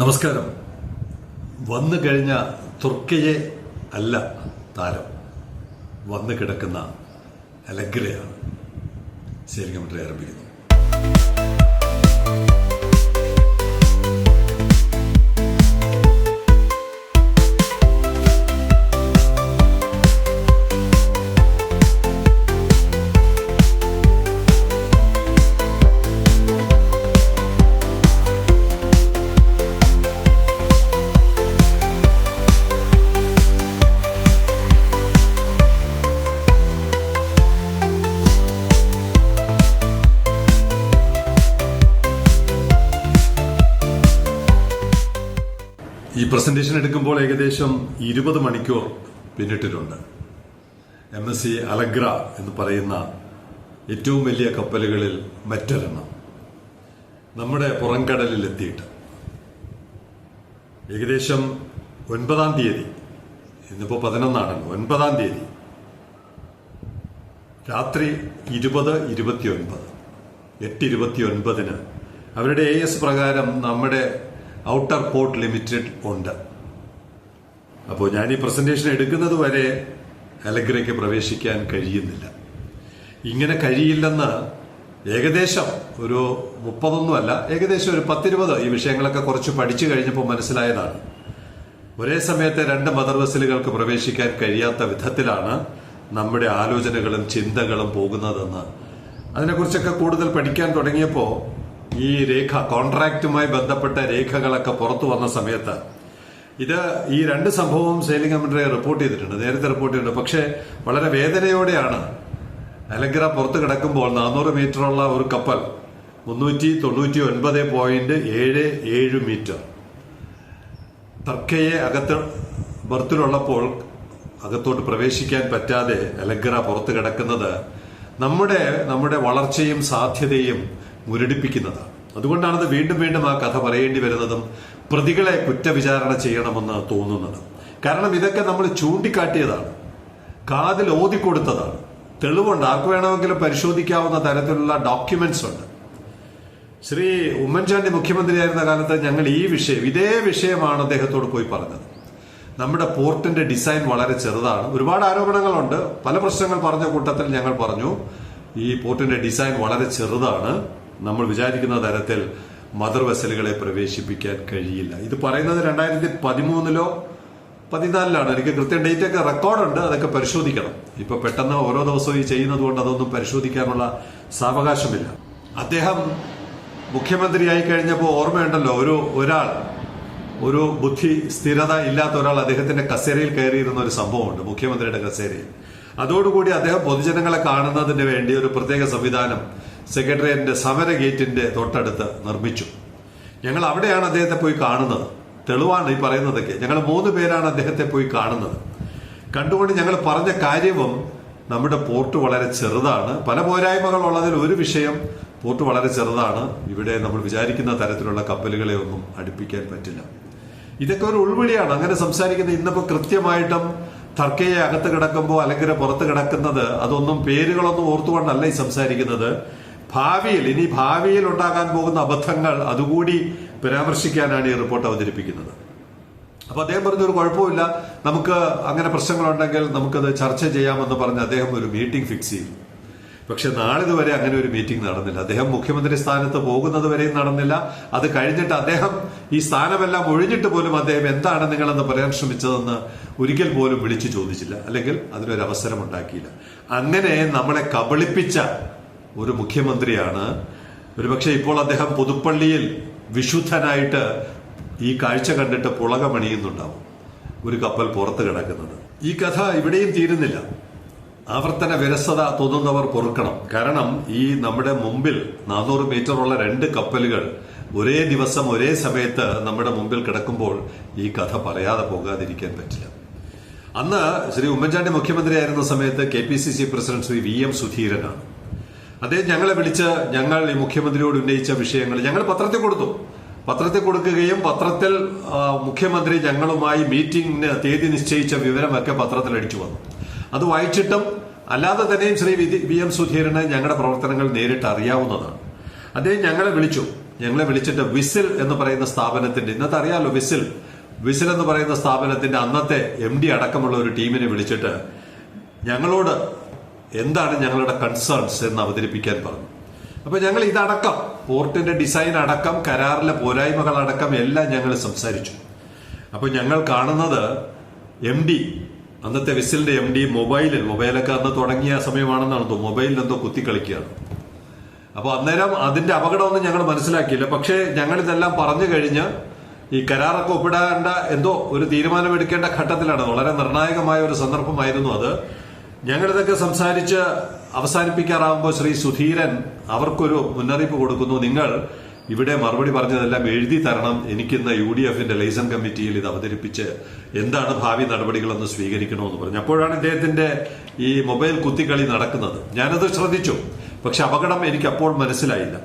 നമസ്കാരം. വന്നു കഴിഞ്ഞ തുർക്കിയെ അല്ല താരം. വന്നു കിടക്കുന്ന അലഗ്രയാണ്. ശരിക്കമട്ടെ ആരംഭിക്കുന്നു. പ്രസന്റേഷൻ എടുക്കുമ്പോൾ ഏകദേശം ഇരുപത് മണിക്കൂർ പിന്നിട്ടിട്ടുണ്ട്. എം എസ് സി അലഗ്ര എന്ന് പറയുന്ന ഏറ്റവും വലിയ കപ്പലുകളിൽ മറ്റൊരെണ്ണം നമ്മുടെ പുറംകടലിൽ എത്തിയിട്ട് ഏകദേശം ഒൻപതാം തീയതി ഇന്നിപ്പോൾ പതിനൊന്നാണല്ലോ ഒൻപതാം തീയതി. രാത്രി ഇരുപത് ഇരുപത്തിയൊൻപത് എട്ട് ഇരുപത്തി ഒൻപതിന് അവരുടെ എ എസ് പ്രകാരം നമ്മുടെ ഔട്ടർ പോർട്ട് ലിമിറ്റഡ് ഉണ്ട്. അപ്പോൾ ഞാൻ ഈ പ്രസന്റേഷൻ എടുക്കുന്നത് വരെ അലഗ്രയ്ക്ക് പ്രവേശിക്കാൻ കഴിയുന്നില്ല. ഇങ്ങനെ കഴിയില്ലെന്ന് ഏകദേശം ഒരു മുപ്പതൊന്നുമല്ല ഏകദേശം ഒരു പത്തിരുപത് ഈ വിഷയങ്ങളൊക്കെ കുറച്ച് പഠിച്ചു കഴിഞ്ഞപ്പോൾ മനസ്സിലായതാണ്. ഒരേ സമയത്തെ രണ്ട് മദർ വെസലുകൾക്ക് പ്രവേശിക്കാൻ കഴിയാത്ത വിധത്തിലാണ് നമ്മുടെ ആലോചനകളും ചിന്തകളും പോകുന്നതെന്ന്. അതിനെക്കുറിച്ചൊക്കെ കൂടുതൽ പഠിക്കാൻ തുടങ്ങിയപ്പോൾ ഈ രേഖ കോൺട്രാക്റ്റുമായി ബന്ധപ്പെട്ട രേഖകളൊക്കെ പുറത്തു വന്ന സമയത്ത് ഇത് ഈ രണ്ട് സംഭവവും സെയിലിംഗ് കമന്ററി റിപ്പോർട്ട് ചെയ്തിട്ടുണ്ട് നേരത്തെ റിപ്പോർട്ട് ചെയ്തിട്ടുണ്ട്. പക്ഷേ വളരെ വേദനയോടെയാണ് അലഗ്ര പുറത്ത് കിടക്കുമ്പോൾ നാനൂറ് മീറ്ററുള്ള ഒരു കപ്പൽ മുന്നൂറ്റി തൊണ്ണൂറ്റി ഒൻപത് പോയിന്റ് ഏഴ് ഏഴ് മീറ്റർ തർക്കയെ അകത്ത് ബർത്തിലുള്ളപ്പോൾ അകത്തോട്ട് പ്രവേശിക്കാൻ പറ്റാതെ അലഗ്ര പുറത്ത് കിടക്കുന്നത് നമ്മുടെ നമ്മുടെ വളർച്ചയും സാധ്യതയും മുരടിപ്പിക്കുന്നതാണ് അതുകൊണ്ടാണത് വീണ്ടും വീണ്ടും ആ കഥ പറയേണ്ടി വരുന്നതും പ്രതികളെ കുറ്റവിചാരണ ചെയ്യണമെന്ന് തോന്നുന്നത്. കാരണം ഇതൊക്കെ നമ്മൾ ചൂണ്ടിക്കാട്ടിയതാണ്. കാതിൽ ഓതിക്കൊടുത്തതാണ്. തെളിവുണ്ട്. ആർക്ക് വേണമെങ്കിലും പരിശോധിക്കാവുന്ന തരത്തിലുള്ള ഡോക്യുമെന്റ്സ് ഉണ്ട്. ശ്രീ ഉമ്മൻചാണ്ടി മുഖ്യമന്ത്രിയായിരുന്ന കാലത്ത് ഞങ്ങൾ ഈ വിഷയം ഇതേ വിഷയമാണ് അദ്ദേഹത്തോട് പോയി പറഞ്ഞത്. നമ്മുടെ പോർട്ടിന്റെ ഡിസൈൻ വളരെ ചെറുതാണ്. ഒരുപാട് ആരോപണങ്ങളുണ്ട്. പല പ്രശ്നങ്ങൾ പറഞ്ഞ കൂട്ടത്തിൽ ഞങ്ങൾ പറഞ്ഞു ഈ പോർട്ടിന്റെ ഡിസൈൻ വളരെ ചെറുതാണ്. നമ്മൾ വിചാരിക്കുന്ന തരത്തിൽ മദർ വെസലുകളെ പ്രവേശിപ്പിക്കാൻ കഴിയില്ല. ഇത് പറയുന്നത് രണ്ടായിരത്തി പതിമൂന്നിലോ പതിനാലിലാണ്. എനിക്ക് കൃത്യം ഡേറ്റ് ഒക്കെ റെക്കോർഡുണ്ട് അതൊക്കെ പരിശോധിക്കണം. ഇപ്പൊ പെട്ടെന്ന് ഓരോ ദിവസവും ഈ ചെയ്യുന്നത് കൊണ്ട് അതൊന്നും പരിശോധിക്കാനുള്ള സാവകാശമില്ല. അദ്ദേഹം മുഖ്യമന്ത്രിയായി കഴിഞ്ഞപ്പോൾ ഓർമ്മയുണ്ടല്ലോ ഒരു ഒരാൾ ഒരു ബുദ്ധി സ്ഥിരത ഇല്ലാത്ത ഒരാൾ അദ്ദേഹത്തിന്റെ കസേരയിൽ കയറിയിരുന്ന ഒരു സംഭവമുണ്ട് മുഖ്യമന്ത്രിയുടെ കസേരയിൽ. അതോടുകൂടി അദ്ദേഹം പൊതുജനങ്ങളെ കാണുന്നതിന് വേണ്ടി ഒരു പ്രത്യേക സംവിധാനം സെക്രട്ടേറിയറ്റിന്റെ സമര ഗേറ്റിന്റെ തൊട്ടടുത്ത് നിർമ്മിച്ചു. ഞങ്ങൾ അവിടെയാണ് അദ്ദേഹത്തെ പോയി കാണുന്നത്. തെളിവാണ് ഈ പറയുന്നതൊക്കെ. ഞങ്ങൾ മൂന്ന് പേരാണ് അദ്ദേഹത്തെ പോയി കാണുന്നത്. കണ്ടുകൊണ്ട് ഞങ്ങൾ പറഞ്ഞ കാര്യവും നമ്മുടെ പോർട്ട് വളരെ ചെറുതാണ്. പല പോരായ്മകൾ ഉള്ളതിൽ ഒരു വിഷയം പോർട്ട് വളരെ ചെറുതാണ്. ഇവിടെ നമ്മൾ വിചാരിക്കുന്ന തരത്തിലുള്ള കപ്പലുകളെ ഒന്നും അടുപ്പിക്കാൻ പറ്റില്ല. ഇതൊക്കെ ഒരു ഉൾവിളിയാണ്. അങ്ങനെ സംസാരിക്കുന്ന ഇന്നിപ്പോ കൃത്യമായിട്ടും തർക്കയെ അകത്ത് കിടക്കുമ്പോൾ അല്ലെങ്കിൽ പുറത്ത് കിടക്കുന്നത് അതൊന്നും പേരുകളൊന്നും ഓർത്തുകൊണ്ടല്ല ഈ സംസാരിക്കുന്നത്. ഭാവിയിൽ ഇനി ഭാവിയിൽ ഉണ്ടാകാൻ പോകുന്ന അബദ്ധങ്ങൾ അതുകൂടി പരാമർശിക്കാനാണ് ഈ റിപ്പോർട്ട് അവതരിപ്പിക്കുന്നത്. അപ്പൊ അദ്ദേഹം പറഞ്ഞൊരു കുഴപ്പമില്ല നമുക്ക് അങ്ങനെ പ്രശ്നങ്ങളുണ്ടെങ്കിൽ നമുക്കത് ചർച്ച ചെയ്യാമെന്ന് പറഞ്ഞ് അദ്ദേഹം ഒരു മീറ്റിംഗ് ഫിക്സ് ചെയ്തു. പക്ഷെ നാളിതുവരെ അങ്ങനെ ഒരു മീറ്റിംഗ് നടന്നില്ല. അദ്ദേഹം മുഖ്യമന്ത്രി സ്ഥാനത്ത് പോകുന്നത് വരെയും നടന്നില്ല. അത് കഴിഞ്ഞിട്ട് അദ്ദേഹം ഈ സ്ഥാനമെല്ലാം ഒഴിഞ്ഞിട്ട് പോലും അദ്ദേഹം എന്താണ് നിങ്ങളെന്ന് പറയാൻ ശ്രമിച്ചതെന്ന് ഒരിക്കൽ പോലും വിളിച്ചു ചോദിച്ചില്ല. അല്ലെങ്കിൽ അതിനൊരു അവസരം ഉണ്ടാക്കിയില്ല. അങ്ങനെ നമ്മളെ കബളിപ്പിച്ച ഒരു മുഖ്യമന്ത്രിയാണ്. ഒരുപക്ഷെ ഇപ്പോൾ അദ്ദേഹം പുതുപ്പള്ളിയിൽ വിശുദ്ധനായിട്ട് ഈ കാഴ്ച കണ്ടിട്ട് പുളകമണിയുന്നുണ്ടാവും. ഒരു കപ്പൽ പുറത്ത് കിടക്കുന്നത്. ഈ കഥ ഇവിടെയും തീരുന്നില്ല. ആവർത്തന വിരസത തോന്നുന്നവർ പൊറുക്കണം. കാരണം ഈ നമ്മുടെ മുമ്പിൽ നാനൂറ് മീറ്ററുള്ള രണ്ട് കപ്പലുകൾ ഒരേ ദിവസം ഒരേ സമയത്ത് നമ്മുടെ മുമ്പിൽ കിടക്കുമ്പോൾ ഈ കഥ പറയാതെ പോകാതിരിക്കാൻ പറ്റില്ല. അന്ന് ശ്രീ ഉമ്മൻചാണ്ടി മുഖ്യമന്ത്രിയായിരുന്ന സമയത്ത് K P C C president Shri V M സുധീരനാണ്. അദ്ദേഹം ഞങ്ങളെ വിളിച്ച് ഞങ്ങൾ ഈ മുഖ്യമന്ത്രിയോട് ഉന്നയിച്ച വിഷയങ്ങൾ ഞങ്ങൾ പത്രത്തിൽ കൊടുത്തു. പത്രത്തിൽ കൊടുക്കുകയും പത്രത്തിൽ മുഖ്യമന്ത്രി ഞങ്ങളുമായി മീറ്റിംഗിന് തീയതി നിശ്ചയിച്ച വിവരമൊക്കെ പത്രത്തിൽ അടിച്ചു വന്നു. അത് വായിച്ചിട്ടും അല്ലാതെ തന്നെയും ശ്രീ വി- എം സുധീരന് ഞങ്ങളുടെ പ്രവർത്തനങ്ങൾ നേരിട്ട് അറിയാവുന്നതാണ്. അദ്ദേഹം ഞങ്ങളെ വിളിച്ചു. ഞങ്ങളെ വിളിച്ചിട്ട് വിസിൽ എന്ന് പറയുന്ന സ്ഥാപനത്തിന്റെ ഇന്നത്തെ അറിയാലോ വിസിൽ? വിസിൽ എന്ന് പറയുന്ന സ്ഥാപനത്തിന്റെ അന്നത്തെ എം ഡി അടക്കമുള്ള ഒരു ടീമിനെ വിളിച്ചിട്ട് ഞങ്ങളോട് എന്താണ് ഞങ്ങളുടെ കൺസേൺസ് എന്ന് അവതരിപ്പിക്കാൻ പറഞ്ഞു. അപ്പൊ ഞങ്ങൾ ഇതടക്കം പോർട്ടിന്റെ ഡിസൈൻ അടക്കം കരാറിലെ പോരായ്മകൾ അടക്കം എല്ലാം ഞങ്ങൾ സംസാരിച്ചു. അപ്പൊ ഞങ്ങൾ കാണുന്നത് എം ഡി അന്നത്തെ വിസിലിന്റെ എം ഡി മൊബൈലിൽ മൊബൈലൊക്കെ അന്ന് തുടങ്ങിയ സമയമാണെന്നാണ് തോന്നുന്നു. മൊബൈലിൽ എന്തോ കുത്തി കളിക്കുകയാണ് അപ്പൊ അന്നേരം അതിന്റെ അപകടമൊന്നും ഞങ്ങൾ മനസ്സിലാക്കിയില്ല. പക്ഷേ ഞങ്ങൾ ഇതെല്ലാം പറഞ്ഞു കഴിഞ്ഞ് ഈ കരാറൊക്കെ ഒപ്പിടേണ്ട എന്തോ ഒരു തീരുമാനമെടുക്കേണ്ട ഘട്ടത്തിലാണ്. വളരെ നിർണായകമായ ഒരു സന്ദർഭമായിരുന്നു അത്. ഞങ്ങളിതൊക്കെ സംസാരിച്ച് അവസാനിപ്പിക്കാറാവുമ്പോൾ ശ്രീ സുധീരൻ അവർക്കൊരു മുന്നറിയിപ്പ് കൊടുക്കുന്നു. നിങ്ങൾ ഇവിടെ മറുപടി പറഞ്ഞതെല്ലാം എഴുതി തരണം. എനിക്കിന്ന് യു ഡി എഫിന്റെ ലൈസൺ കമ്മിറ്റിയിൽ ഇത് അവതരിപ്പിച്ച് എന്താണ് ഭാവി നടപടികളെന്ന് സ്വീകരിക്കണമെന്ന് പറഞ്ഞു. അപ്പോഴാണ് ഇദ്ദേഹത്തിന്റെ ഈ മൊബൈൽ കുത്തിക്കളി നടക്കുന്നത്. ഞാനത് ശ്രദ്ധിച്ചു. പക്ഷെ അപകടം എനിക്ക് അപ്പോൾ മനസ്സിലായില്ല.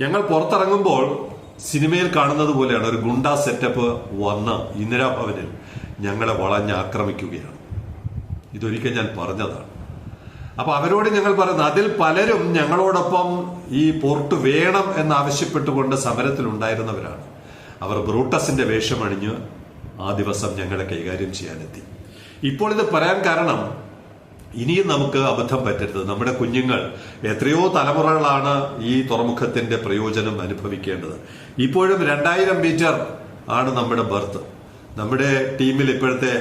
ഞങ്ങൾ പുറത്തിറങ്ങുമ്പോൾ സിനിമയിൽ കാണുന്നത് പോലെയാണ് ഒരു ഗുണ്ട സെറ്റപ്പ് വന്ന് ഇന്ദിരാഭവനിൽ ഞങ്ങളെ വളഞ്ഞ് ആക്രമിക്കുകയാണ്. ഇതൊരിക്കൽ ഞാൻ പറഞ്ഞതാണ്. അപ്പൊ അവരോട് ഞങ്ങൾ പറയുന്നത് അതിൽ പലരും ഞങ്ങളോടൊപ്പം ഈ പോർട്ട് വേണം എന്നാവശ്യപ്പെട്ടുകൊണ്ട് സമരത്തിലുണ്ടായിരുന്നവരാണ് അവർ ബ്രൂട്ടസിന്റെ വേഷമണിഞ്ഞ് ആ ദിവസം ഞങ്ങളെ കൈകാര്യം ചെയ്യാനെത്തി. ഇപ്പോൾ ഇത് പറയാൻ കാരണം ഇനിയും നമുക്ക് അബദ്ധം പറ്റരുത്. നമ്മുടെ കുഞ്ഞുങ്ങൾ എത്രയോ തലമുറകളാണ് ഈ തുറമുഖത്തിന്റെ പ്രയോജനം അനുഭവിക്കേണ്ടത്. ഇപ്പോഴും രണ്ടായിരം മീറ്റർ ആണ് നമ്മുടെ ബർത്ത്. നമ്മുടെ ടീമിൽ ഇപ്പോഴത്തെ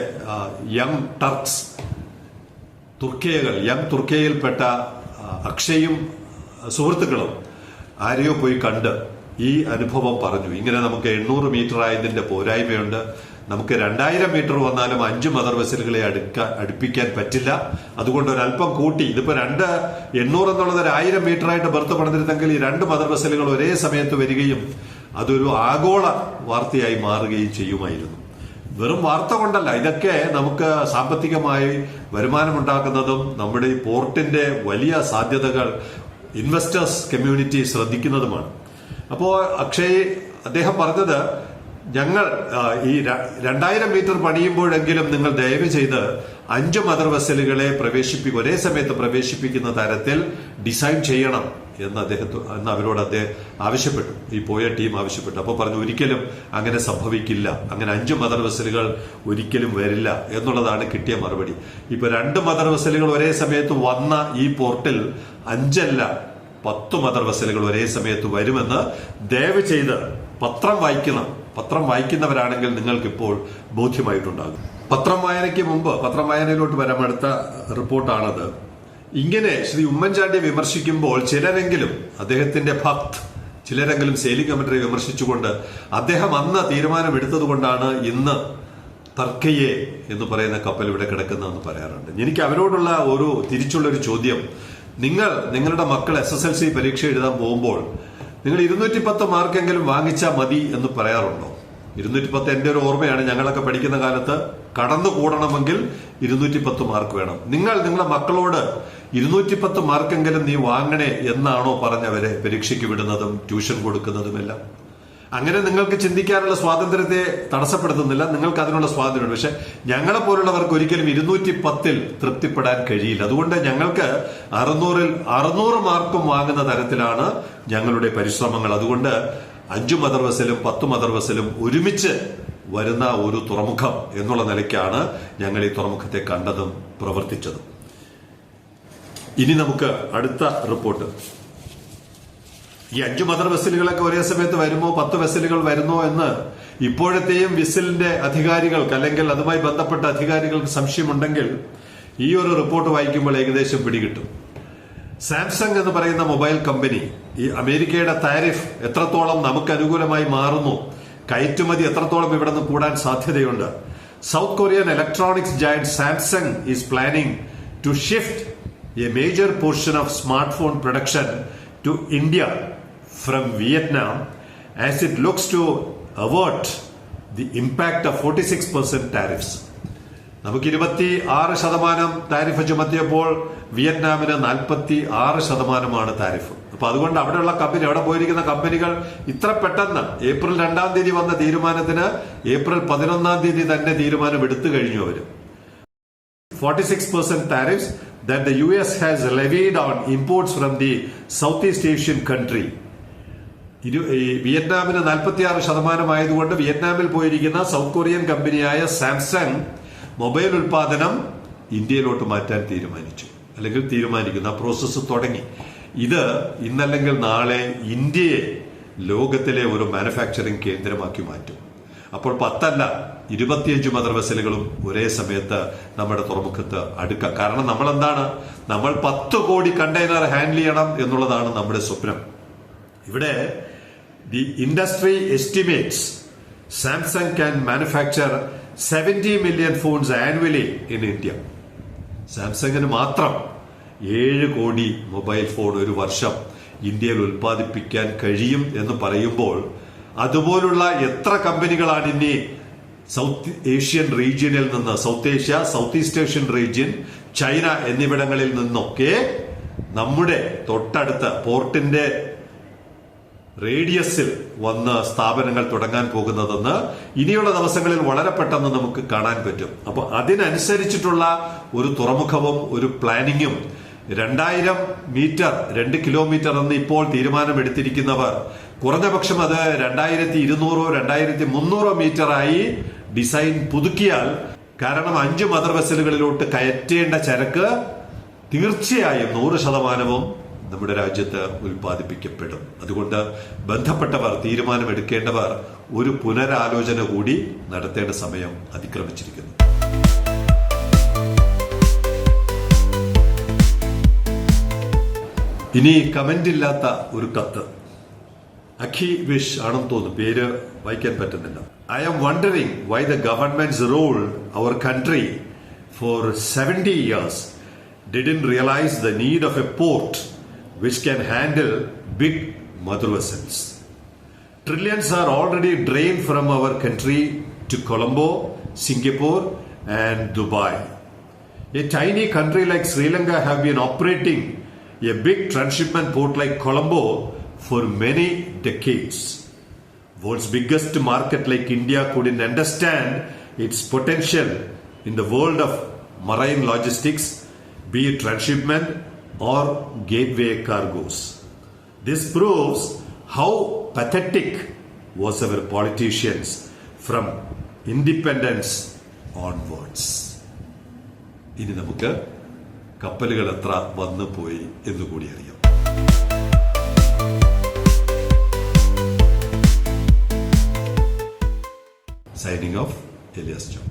യങ് ടർക്സ് തുർക്കിയകൾ യങ് തുർക്കിയയിൽപ്പെട്ട അക്ഷയും സുഹൃത്തുക്കളും ആരെയോ പോയി കണ്ട് ഈ അനുഭവം പറഞ്ഞു. ഇങ്ങനെ നമുക്ക് എണ്ണൂറ് മീറ്റർ ആയതിന്റെ പോരായ്മയുണ്ട്. നമുക്ക് രണ്ടായിരം മീറ്റർ വന്നാലും അഞ്ച് മദർ വെസലുകളെ അടുക്കാൻ അടുപ്പിക്കാൻ പറ്റില്ല. അതുകൊണ്ട് ഒരല്പം കൂട്ടി. ഇതിപ്പോ രണ്ട് എണ്ണൂറ് എന്നുള്ളത് ഒരു ആയിരം മീറ്റർ ആയിട്ട് ബർത്ത് പണിതിരുന്നെങ്കിൽ ഈ രണ്ട് മദർ വെസലുകൾ ഒരേ സമയത്ത് വരികയും അതൊരു ആഗോള വാർത്തയായി മാറുകയും ചെയ്യുമായിരുന്നു. വെറും വാർത്ത കൊണ്ടല്ല. ഇതൊക്കെ നമുക്ക് സാമ്പത്തികമായി വരുമാനമുണ്ടാക്കുന്നതും നമ്മുടെ ഈ പോർട്ടിന്റെ വലിയ സാധ്യതകൾ ഇൻവെസ്റ്റേഴ്സ് കമ്മ്യൂണിറ്റി ശ്രദ്ധിക്കുന്നതുമാണ്. അപ്പോ അക്ഷയ് അദ്ദേഹം പറഞ്ഞത് ഞങ്ങൾ ഈ രണ്ടായിരം മീറ്റർ പണിയുമ്പോഴെങ്കിലും നിങ്ങൾ ദയവ് ചെയ്ത് അഞ്ച് മദർ വെസലുകളെ പ്രവേശിപ്പിക്കും ഒരേ സമയത്ത് പ്രവേശിപ്പിക്കുന്ന തരത്തിൽ ഡിസൈൻ ചെയ്യണം. എന്ന് അദ്ദേഹത്തെ എന്ന് അവരോട് അദ്ദേഹം ആവശ്യപ്പെട്ടു. ഈ പോയ ടീം ആവശ്യപ്പെട്ടു. അപ്പോൾ പറഞ്ഞു ഒരിക്കലും അങ്ങനെ സംഭവിക്കില്ല. അങ്ങനെ അഞ്ച് മദർ വെസലുകൾ ഒരിക്കലും വരില്ല എന്നുള്ളതാണ് കിട്ടിയ മറുപടി. ഇപ്പൊ രണ്ട് മദർ വെസലുകൾ ഒരേ സമയത്ത് വന്ന ഈ പോർട്ടിൽ അഞ്ചല്ല പത്ത് മദർ വെസലുകൾ ഒരേ സമയത്ത് വരുമെന്ന് ദയവ് ചെയ്ത് പത്രം വായിക്കണം. പത്രം വായിക്കുന്നവരാണെങ്കിൽ നിങ്ങൾക്ക് ഇപ്പോൾ ബോധ്യമായിട്ടുണ്ടാകും. പത്രം വായനയ്ക്ക് മുമ്പ് പത്രം വായനയിലോട്ട് വരാൻ അടുത്ത റിപ്പോർട്ടാണത്. ഇങ്ങനെ ശ്രീ ഉമ്മൻചാണ്ടിയെ വിമർശിക്കുമ്പോൾ ചിലരെങ്കിലും അദ്ദേഹത്തിന്റെ ഭക്ത് ചിലരെങ്കിലും സെയിലിംഗ് കമ്മിറ്ററെ വിമർശിച്ചുകൊണ്ട് അദ്ദേഹം അന്ന് തീരുമാനമെടുത്തത് കൊണ്ടാണ് ഇന്ന് തർക്കയെ എന്ന് പറയുന്ന കപ്പൽ ഇവിടെ കിടക്കുന്നതെന്ന് പറയാറുണ്ട്. എനിക്ക് അവരോടുള്ള ഒരു തിരിച്ചുള്ള ഒരു ചോദ്യം. നിങ്ങൾ നിങ്ങളുടെ മക്കൾ എസ് എസ് എൽ സി പരീക്ഷ എഴുതാൻ പോകുമ്പോൾ നിങ്ങൾ ഇരുന്നൂറ്റി പത്ത് മാർക്കെങ്കിലും വാങ്ങിച്ചാൽ മതി എന്ന് പറയാറുണ്ടോ? ഇരുന്നൂറ്റി പത്ത് എന്റെ ഒരു ഓർമ്മയാണ് ഞങ്ങളൊക്കെ പഠിക്കുന്ന കാലത്ത് കടന്നു കൂടണമെങ്കിൽ ഇരുന്നൂറ്റി പത്ത് മാർക്ക് വേണം. നിങ്ങൾ നിങ്ങളുടെ മക്കളോട് ഇരുന്നൂറ്റി പത്ത് മാർക്കെങ്കിലും നീ വാങ്ങണേ എന്നാണോ പറഞ്ഞവരെ പരീക്ഷയ്ക്ക് വിടുന്നതും ട്യൂഷൻ കൊടുക്കുന്നതുമെല്ലാം അങ്ങനെ നിങ്ങൾക്ക് ചിന്തിക്കാനുള്ള സ്വാതന്ത്ര്യത്തെ തടസ്സപ്പെടുത്തുന്നില്ല. നിങ്ങൾക്ക് അതിനുള്ള സ്വാതന്ത്ര്യമുണ്ട്. പക്ഷെ ഞങ്ങളെ പോലുള്ളവർക്ക് ഒരിക്കലും ഇരുന്നൂറ്റി പത്തിൽ തൃപ്തിപ്പെടാൻ കഴിയില്ല. അതുകൊണ്ട് ഞങ്ങൾക്ക് അറുന്നൂറിൽ അറുന്നൂറ് മാർക്കും വാങ്ങുന്ന തരത്തിലാണ് ഞങ്ങളുടെ പരിശ്രമങ്ങൾ. അതുകൊണ്ട് അഞ്ചു മദർവസിലും പത്ത് മദർവസിലും ഒരുമിച്ച് വരുന്ന ഒരു തുറമുഖം എന്നുള്ള നിലയ്ക്കാണ് ഞങ്ങൾ ഈ തുറമുഖത്തെ കണ്ടതും പ്രവർത്തിച്ചതും. ഇനി നമുക്ക് അടുത്ത റിപ്പോർട്ട്. ഈ അഞ്ചു മദർ വെസലുകളൊക്കെ ഒരേ സമയത്ത് വരുമോ? പത്ത് വെസലുകൾ വരുമോ എന്ന് ഇപ്പോഴത്തെയും വിസിലിന്റെ അധികാരികൾക്ക് അല്ലെങ്കിൽ അതുമായി ബന്ധപ്പെട്ട അധികാരികൾക്ക് സംശയമുണ്ടെങ്കിൽ ഈ ഒരു റിപ്പോർട്ട് വായിക്കുമ്പോൾ ഏകദേശം പിടികിട്ടും. സാംസങ് എന്ന് പറയുന്ന മൊബൈൽ കമ്പനി ഈ അമേരിക്കയുടെ താരിഫ് എത്രത്തോളം നമുക്ക് അനുകൂലമായി മാറുന്നു കയറ്റുമതി എത്രത്തോളം ഇവിടെ നിന്ന് കൂടാൻ സാധ്യതയുണ്ട്. South Korean electronics giant Samsung is planning to shift a major portion of smart phone production to India from Vietnam as it looks to avert the impact of forty six percent tariffs നമുക്ക് ഇരുപത്തി ആറ് ശതമാനം tariff ചുമത്തിയപ്പോൾ വിയറ്റ്നാമിന് നാൽപ്പത്തി ആറ് ശതമാനമാണ് tariff അപ്പൊ അതുകൊണ്ട് അവിടെയുള്ള കമ്പനി അവിടെ പോയിരിക്കുന്ന കമ്പനികൾ ഇത്ര പെട്ടെന്ന് ഏപ്രിൽ രണ്ടാം തീയതി വന്ന തീരുമാനത്തിന് ഏപ്രിൽ പതിനൊന്നാം തീയതി തന്നെ തീരുമാനം എടുത്തു കഴിഞ്ഞു അവർ. Forty six percent tariffs that the US has levied on imports from the Southeast Asian country. ഇരു ഈ വിയറ്റ്നാമിന് നാൽപ്പത്തിയാറ് ശതമാനമായതുകൊണ്ട് വിയറ്റ്നാമിൽ പോയിരിക്കുന്ന സൗത്ത് കൊറിയൻ കമ്പനിയായ സാംസങ് മൊബൈൽ ഉൽപാദനം ഇന്ത്യയിലോട്ട് മാറ്റാൻ തീരുമാനിച്ചു. അല്ലെങ്കിൽ തീരുമാനിക്കുന്ന പ്രോസസ്സ് തുടങ്ങി. ഇത് ഇന്നല്ലെങ്കിൽ നാളെ ഇന്ത്യയെ ലോകത്തിലെ ഒരു മാനുഫാക്ചറിംഗ് കേന്ദ്രമാക്കി മാറ്റും. അപ്പോൾ പത്തല്ല ഇരുപത്തിയഞ്ച് മദർ വെസലുകളും ഒരേ സമയത്ത് നമ്മുടെ തുറമുഖത്ത് അടുക്കാം. കാരണം നമ്മൾ എന്താണ് നമ്മൾ പത്ത് കോടി കണ്ടെയ്നർ ഹാൻഡിൽ ചെയ്യണം എന്നുള്ളതാണ് നമ്മുടെ സ്വപ്നം. ഇവിടെ the industry estimates Samsung can manufacture seventy million phones annually in India സാംസങ്ങിന് മാത്രം ഏഴ് കോടി മൊബൈൽ ഫോൺ ഒരു വർഷം ഇന്ത്യയിൽ ഉൽപ്പാദിപ്പിക്കാൻ കഴിയും എന്ന് പറയുമ്പോൾ അതുപോലുള്ള എത്ര കമ്പനികളാണ് ഇനി സൗത്ത് ഏഷ്യൻ റീജിയനിൽ നിന്ന് south Asia south east Asian region China എന്നിവിടങ്ങളിൽ നിന്നൊക്കെ നമ്മുടെ തൊട്ടടുത്ത പോർട്ടിന്റെ റേഡിയസിൽ വന്ന് സ്ഥാപനങ്ങൾ തുടങ്ങാൻ പോകുന്നതെന്ന് ഇനിയുള്ള ദിവസങ്ങളിൽ വളരെ പെട്ടെന്ന് നമുക്ക് കാണാൻ പറ്റും. അപ്പോൾ അതിനനുസരിച്ചിട്ടുള്ള ഒരു തുറമുഖവും ഒരു പ്ലാനിങ്ങും രണ്ടായിരം മീറ്റർ രണ്ട് കിലോമീറ്റർ എന്ന് ഇപ്പോൾ തീരുമാനമെടുത്തിരിക്കുന്നവർ. കുറഞ്ഞപക്ഷം അത് രണ്ടായിരത്തി ഇരുന്നൂറോ രണ്ടായിരത്തി മുന്നൂറോ മീറ്ററായി ഡിസൈൻ പുതുക്കിയാൽ കാരണം അഞ്ച് മദർ വെസലുകളിലോട്ട് കയറ്റേണ്ട ചരക്ക് തീർച്ചയായും നൂറ് ശതമാനവും നമ്മുടെ രാജ്യത്ത് ഉൽപ്പാദിപ്പിക്കപ്പെടും. അതുകൊണ്ട് ബന്ധപ്പെട്ടവർ തീരുമാനമെടുക്കേണ്ടവർ ഒരു പുനരാലോചന കൂടി നടത്തേണ്ട സമയം അതിക്രമിച്ചിരിക്കുന്നു. ഇനി കമന്റ് ഇല്ലാത്ത ഒരു കത്ത്. അഖി വിഷ് ആണെന്ന് തോന്നുന്നു. പേര് വായിക്കാൻ പറ്റുന്നില്ല. I am wondering why the government rule our country for seventy years didn't realise the need of a port which can handle big mother vessels trillions are already drain from our country to Colombo Singapore and Dubai a tiny country like Sri Lanka have been operating a big transshipment port like Colombo for many decades. World's biggest market like India couldn't understand its potential in the world of marine logistics, be it transshipment or gateway cargoes. This proves how pathetic was our politicians from independence onwards. ഇനി നമുക്ക് കപ്പലുകൾ എത്ര വന്നു പോയി എന്ന് കൂടി അറിയാം. Signing off Elias John